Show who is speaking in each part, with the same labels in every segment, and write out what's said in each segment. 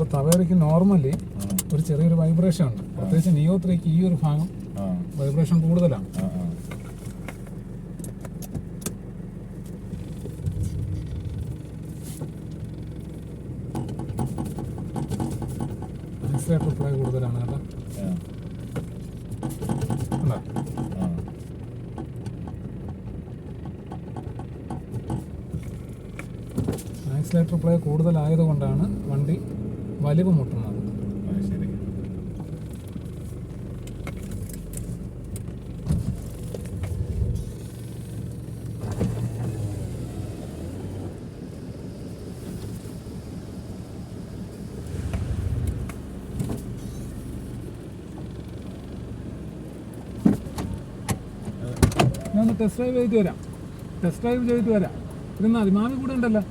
Speaker 1: അപ്പോൾ തവേരയ്ക്ക് നോർമലി ഒരു ചെറിയൊരു വൈബ്രേഷൻ ഉണ്ട്. പ്രത്യേകിച്ച് നിയോ ത്രീക്ക് ഈ ഒരു ഭാഗം വൈബ്രേഷൻ കൂടുതലാണ്.
Speaker 2: ആ ആ.
Speaker 1: ആക്സിലേറ്റർ പ്ലേ കൂടുതലാണ് കേട്ടോ? ആക്സിലേറ്റർ പ്ലേ കൂടുതലായതുകൊണ്ടാണ് വണ്ടി വലിവ് മുട്ടുന്നത്. ഞാൻ ടെസ്റ്റ് ഡ്രൈവ് ചെയ്തിട്ട് വരാം. ടെസ്റ്റ് ഡ്രൈവ് ചെയ്തിട്ട് വരാം. ഇരുന്നാൽ മതി മാമി കൂടെ ഉണ്ടല്ലോ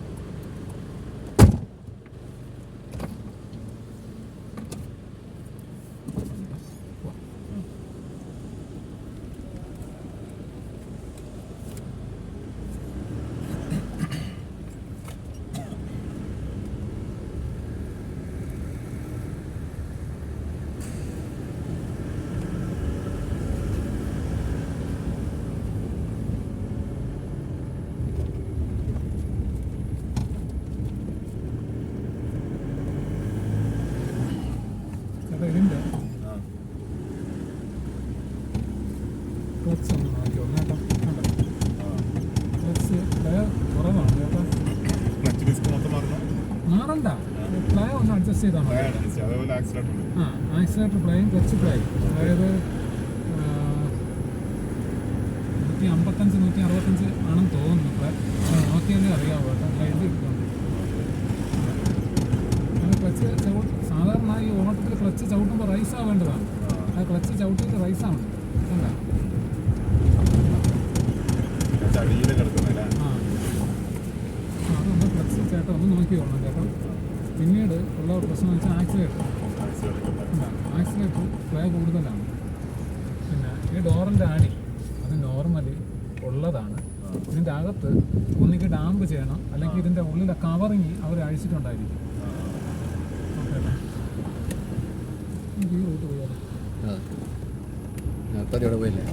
Speaker 1: ചേട്ടാ ഇതിന്റെ
Speaker 2: ആ
Speaker 1: ക്ലച്ച് ഒന്ന് നോക്കി ഒന്ന് കേട്ടോ കണ്ടോ
Speaker 2: ആ
Speaker 1: ക്ലച്ച് പ്ലേ കുറവാണ് കേട്ടോ
Speaker 2: ക്ലച്ച് ഡിസ്ക് മൊത്തം മാറണം
Speaker 1: മാറണ്ട പ്ലേ ഒന്ന് അഡ്ജസ്റ്റ് ചെയ്താൽ ആ ക്ലച്ച് അതായത് നൂറ്റി അമ്പത്തഞ്ച് നൂറ്റി അറുപത്തഞ്ച് ആണെന്ന് തോന്നുന്നു പ്ലേ നോക്കിയാലേ അറിയാവൂ അല്ല ക്ലച്ച് ചവിട്ട് സാധാരണ ഈ ഓട്ടത്തിൽ ക്ലച്ച് ചവിട്ടുമ്പോൾ റൈസ് ആവേണ്ടതാണ് ആ ക്ലച്ച് ചവിട്ടിയിട്ട് റൈസ് ആണ് കണ്ട
Speaker 2: ചടിയിൽ കിടക്കുന്നില്ല
Speaker 1: ആ ആ, അതൊന്ന് ക്ലച്ച് ചേട്ടൻ ഒന്ന് നോക്കിക്കോളണം കേട്ടോ പിന്നീട് ഉള്ള ഒരു പ്രശ്നം വെച്ചാൽ ആക്സിലേറ്റർ ആക്സിലേറ്റർ പ്ലേ കൂടുതലാണ്. പിന്നെ ഈ ഡോറിന്റെ ആണി അത് നോർമലി ഉള്ളതാണ്. ഇതിന്റെ അകത്ത് ഒന്നിക്ക് ഡാമ്പ് ചെയ്യണം അല്ലെങ്കിൽ ഇതിന്റെ ഉള്ളിലെ കവറിങ് അവർ അഴിച്ചിട്ടുണ്ടായിരിക്കും. ഈ റൂട്ട് പോയാലോ
Speaker 3: നേരത്തെ അവിടെ പോയില്ലേ?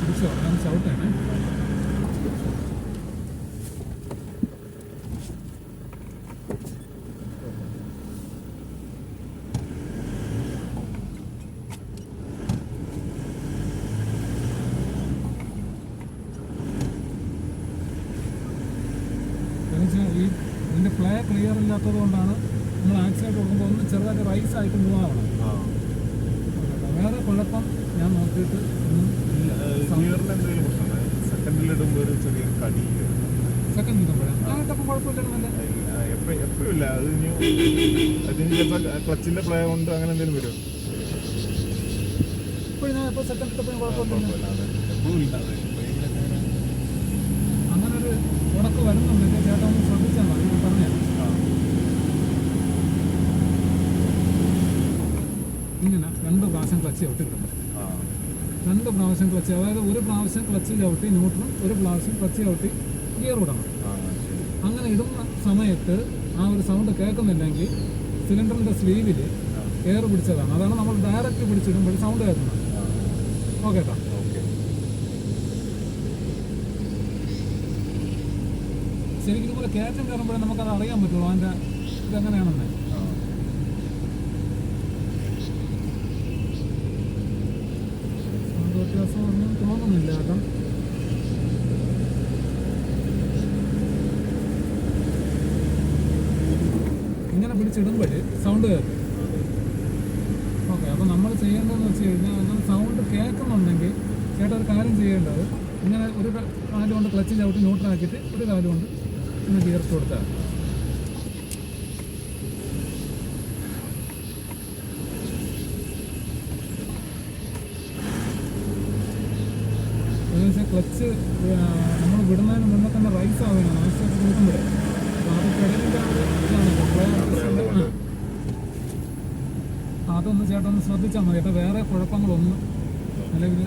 Speaker 1: പിടിച്ചോ ഞാൻ ചവിട്ടേണേ എന്നുവെച്ചാൽ ഈ ഇതിന്റെ പ്ലേ ക്ലിയർ ഇല്ലാത്തത് കൊണ്ടാണ് നമ്മൾ ആക്സിഡന്റ് കൊടുക്കുമ്പോൾ ഒന്ന് ചെറുതായിട്ട് റൈസ് ആയിട്ട് മൂവ് ആവണം. വേറെ കുഴപ്പം ഞാൻ നോക്കിയിട്ട് ഒന്നും ഇല്ല.
Speaker 2: ഇടുമ്പോൾ ഒരു ചെറിയൊരു കടി.
Speaker 1: സെക്കൻഡ് ഇടുമ്പോഴാണ്
Speaker 2: എപ്പോഴും ഇല്ല. അത് ഇനി അതിന് ചിലപ്പോൾ ക്ലച്ചിന്റെ പ്ലേ കൊണ്ട് അങ്ങനെ എന്തെങ്കിലും വരും.
Speaker 1: ഇപ്പോഴും ഞാൻ ഇപ്പോൾ സെക്കൻഡ് ഇട്ടപ്പോഴും കുഴപ്പമില്ല
Speaker 2: എപ്പോഴും ഇല്ല അത്
Speaker 1: അങ്ങനെ ഒരു ഉടക്ക് വരുന്നുണ്ട്. ചേട്ടാ ഒന്ന് ശ്രദ്ധിച്ചാൽ മതി ഞാൻ പറഞ്ഞുതരാം ഇങ്ങനെ രണ്ട് പ്രാവശ്യം ക്ലച്ച് ചവിട്ടി
Speaker 2: കിടക്കും
Speaker 1: രണ്ട് പ്രാവശ്യം ക്ലച്ച് അതായത് ഒരു പ്രാവശ്യം ക്ലച്ച് ചവിട്ടി ന്യൂട്രൽ ഒരു പ്രാവശ്യം ക്ലച്ച് ചവിട്ടി ഗിയർ ഇടണം. അങ്ങനെ ഇടുന്ന സമയത്ത് ആ ഒരു സൗണ്ട് കേൾക്കുന്നില്ലെങ്കിൽ സിലിണ്ടറിന്റെ സ്ലീവിൽ എയർ പിടിച്ചതാണ്. അതാണ് നമ്മൾ ഡയറക്റ്റ് പിടിച്ചിടുമ്പോൾ സൗണ്ട് കേൾക്കുന്നത് ഓക്കെ കേട്ടോ
Speaker 2: ഓക്കെ.
Speaker 1: ശരിക്കും ഇതുപോലെ കയറ്റം കയറുമ്പോഴേ നമുക്കത് അറിയാൻ പറ്റുള്ളൂ അതിന്റെ ഇതെങ്ങനെയാണെന്ന്. വ്യത്യാസം ഒന്നും തോന്നുന്നില്ല കേട്ടോ. ഇങ്ങനെ പിടിച്ചിടുമ്പോൾ സൗണ്ട് കേൾക്കും ഓക്കെ അപ്പോൾ നമ്മൾ ചെയ്യേണ്ടതെന്ന് വെച്ച് കഴിഞ്ഞാൽ അങ്ങനെ സൗണ്ട് കേൾക്കുന്നുണ്ടെങ്കിൽ ചേട്ടാ ഒരു കാര്യം ചെയ്യേണ്ടത് ഇങ്ങനെ ഒരു കാലുകൊണ്ട് കാൽ കൊണ്ട് ക്ലച്ച് ചവിട്ടി ന്യൂട്രാക്കിയിട്ട് ഒരു കാലുകൊണ്ട് ഇങ്ങനെ ചേർത്ത് കൊടുത്താൽ മതി. എന്ന് വെച്ചാൽ ക്ലച്ച് നമ്മൾ വിടുന്നതിന് മുന്നേ തന്നെ റൈസ് ആവുകയാണ്. ആവശ്യമായിട്ട് കൊടുക്കുമ്പോൾ. അപ്പോൾ അത് പെടലിന്റെ. അതൊന്ന് ചേട്ടൻ ഒന്ന് ശ്രദ്ധിച്ചാൽ മതി. കേട്ടോ വേറെ കുഴപ്പങ്ങളൊന്നും നിലവിൽ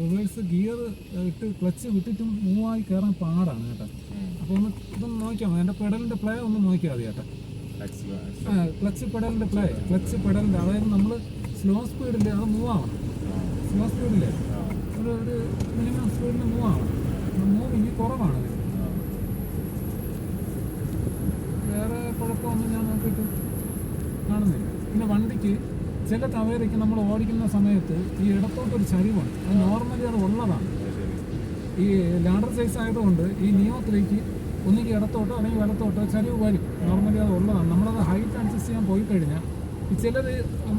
Speaker 1: റിവേഴ്സ് ഗിയർ ഇട്ട് ക്ലച്ച് വിട്ടിട്ട് മൂവായി കയറാൻ പാടാണ് കേട്ടോ. അപ്പോൾ ഒന്ന് ഇതൊന്ന് നോക്കിയാൽ മതി. എന്റെ പെഡലിന്റെ പ്ലേ ഒന്ന് നോക്കിയാൽ മതി കേട്ടോ. ക്ലച്ച് പെടലിന്റെ പ്ലേ ക്ലച്ച് പെടലിന്റെ അതായത് നമ്മൾ സ്ലോ സ്പീഡിൽ അത് മൂവ് ആവണം. സ്ലോ സ്പീഡിൽ ഒരു മിനിമം സ്പീഡിൽ മൂവ് ആവണം. മൂവ് ഇനി കുറവാണ്. വേറെ കുഴപ്പമൊന്നും ഞാൻ നോക്കിയിട്ട് കാണുന്നില്ല. പിന്നെ വണ്ടിക്ക് ചില തവേരയ്ക്ക് നമ്മൾ ഓടിക്കുന്ന സമയത്ത് ഈ ഇടത്തോട്ടൊരു ചരിവാണ്. അത് നോർമലി അത് ഉള്ളതാണ്. ഈ ലാഡർ സൈസ് ആയതുകൊണ്ട് ഈ നിയോ ത്രീക്ക് ഒന്നുകിൽ ഇടത്തോട്ടോ അല്ലെങ്കിൽ വലത്തോട്ടോ ചരിവ് വരും. നോർമലി അത് ഉള്ളതാണ്. നമ്മളത് ഹൈറ്റ് അഡ്ജസ്റ്റ് ചെയ്യാൻ പോയി കഴിഞ്ഞാൽ ഈ ചിലർ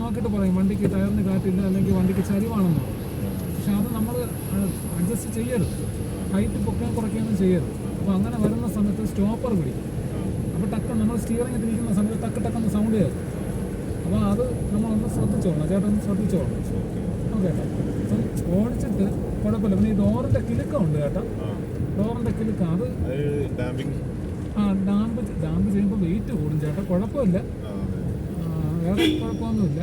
Speaker 1: നോക്കിയിട്ട് പറയും വണ്ടിക്ക് ടയറിന് കാറ്റില്ല അല്ലെങ്കിൽ വണ്ടിക്ക് ചരിവാണെന്ന്. പക്ഷെ അത് നമ്മൾ അഡ്ജസ്റ്റ് ചെയ്യരുത്. ഹൈറ്റ് പൊക്കാൻ കുറയ്ക്കുകയൊന്നും ചെയ്യരുത്. അപ്പോൾ അങ്ങനെ വരുന്ന സമയത്ത് സ്റ്റോപ്പർ പിടിക്കും. അപ്പോൾ ടക്ക് നമ്മൾ സ്റ്റിയറിംഗ് തിരിക്കുന്ന സമയത്ത് ടക്ക് ടക്കെന്ന് സൗണ്ട് കേൾക്കും. അപ്പോൾ അത് നമ്മളൊന്ന് ശ്രദ്ധിച്ചോളണം. ചേട്ടൻ ഒന്ന് ശ്രദ്ധിച്ചോളണം ഓക്കെ അപ്പം ഓടിച്ചിട്ട് കുഴപ്പമില്ല. പിന്നെ ഈ ഡോറിന്റെ കിലുക്കമുണ്ട് കേട്ടോ. ഡോറിന്റെ കിലുക്കം. അത് ആ ഡാമ്പ് ഡാമ്പ് ചെയ്യുമ്പോൾ വെയിറ്റ് കൂടും ചേട്ടാ. കുഴപ്പമില്ല. വേറെ കുഴപ്പമൊന്നുമില്ല.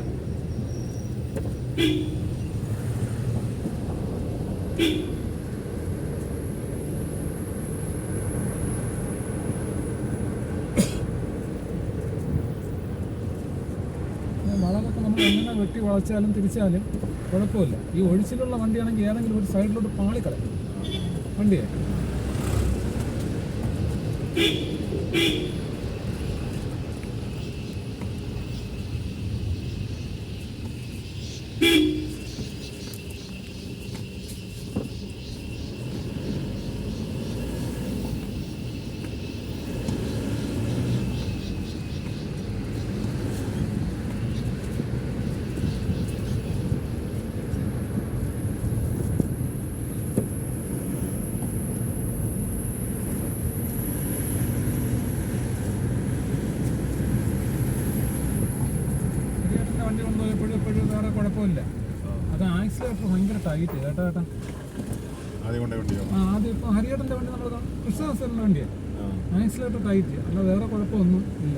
Speaker 1: വളമൊക്കെ നമ്മൾ എങ്ങനെ വെട്ടി വളച്ചാലും തിരിച്ചാലും കുഴപ്പമില്ല. ഈ ഒഴിച്ചിലുള്ള വണ്ടിയാണെങ്കിൽ ഏതെങ്കിലും ഒരു സൈഡിലോട്ട് പാളിക്കളയും വണ്ടിയെ. ഹരിയേട്ടന്റെ വണ്ടി കൊണ്ടുപോയപ്പോഴും എപ്പോഴും വേറെ കുഴപ്പമില്ല. അത് ആക്സിലേറ്റർ ഭയങ്കര ടൈറ്റ് കേട്ടോ ചേട്ടാ
Speaker 2: ആദ്യം
Speaker 1: ഇപ്പോൾ ഹരിയേട്ടന്റെ വണ്ടി നമ്മൾ കൃഷ്ണദാസന്റെ വണ്ടിയാണ് ആക്സിലേറ്റർ ടൈറ്റ് അല്ല വേറെ കുഴപ്പമൊന്നും ഇല്ല.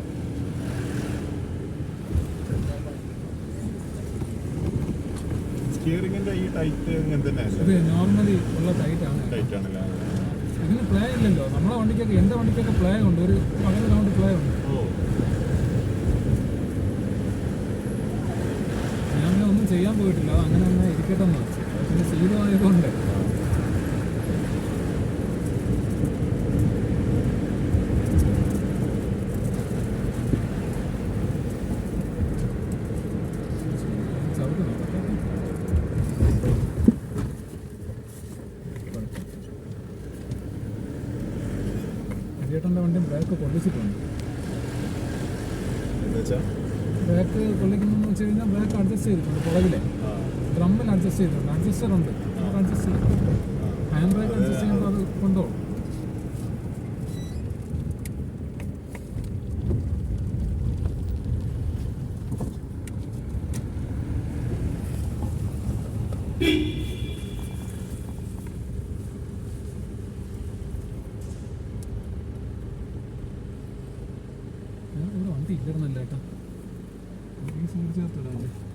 Speaker 2: സ്റ്റിയറിംഗിന്റെ ഈ ടൈറ്റ് ഇങ്ങനെ തന്നെ
Speaker 1: ഇത് നോർമലി ഉള്ള ടൈറ്റ് ആണ്.
Speaker 2: ടൈറ്റ് ആണല്ലേ?
Speaker 1: ഇതിന് പ്ലേ ഇല്ലല്ലോ. നമ്മളെ വണ്ടിക്കൊക്കെ എന്റെ വണ്ടിക്കൊക്കെ പ്ലേ ഉണ്ട്. ഒരു പകൽ റൗണ്ട് പ്ലേ ഉണ്ട്.
Speaker 2: ഓ
Speaker 1: ഞാൻ പിന്നെ ഒന്നും ചെയ്യാൻ പോയിട്ടില്ല. അത് അങ്ങനെ തന്നെ ഇരിക്കട്ടെ എന്ന് വെച്ചു പിന്നെ ശീലമായതുകൊണ്ട് ചേട്ടന്റെ നോക്കട്ടെ വണ്ടി ബ്രേക്ക് പൊള്ളിച്ചിട്ടുണ്ട്
Speaker 2: എന്ന് വെച്ചാ?
Speaker 1: ബ്രേക്ക് കൊള്ളിക്കുന്നതെന്ന് വെച്ച് കഴിഞ്ഞാൽ ബ്രേക്ക് അഡ്ജസ്റ്റ് ചെയ്തിട്ടുണ്ട് പുറകിലെ. ഡ്രമ്മിൽ അഡ്ജസ്റ്റ് ചെയ്തിട്ടുണ്ട്. അഡ്ജസ്റ്റർ ഉണ്ട്. നമുക്ക് അഡ്ജസ്റ്റ് ചെയ്തിട്ടുണ്ട് ഹാൻഡ് ബ്രേക്ക് അഡ്ജസ്റ്റ് ചെയ്യുമ്പോൾ അത് കൊണ്ടുപോകും ഇവിടെ വണ്ടി ഇല്ലായിരുന്നല്ലോ ഏട്ടാ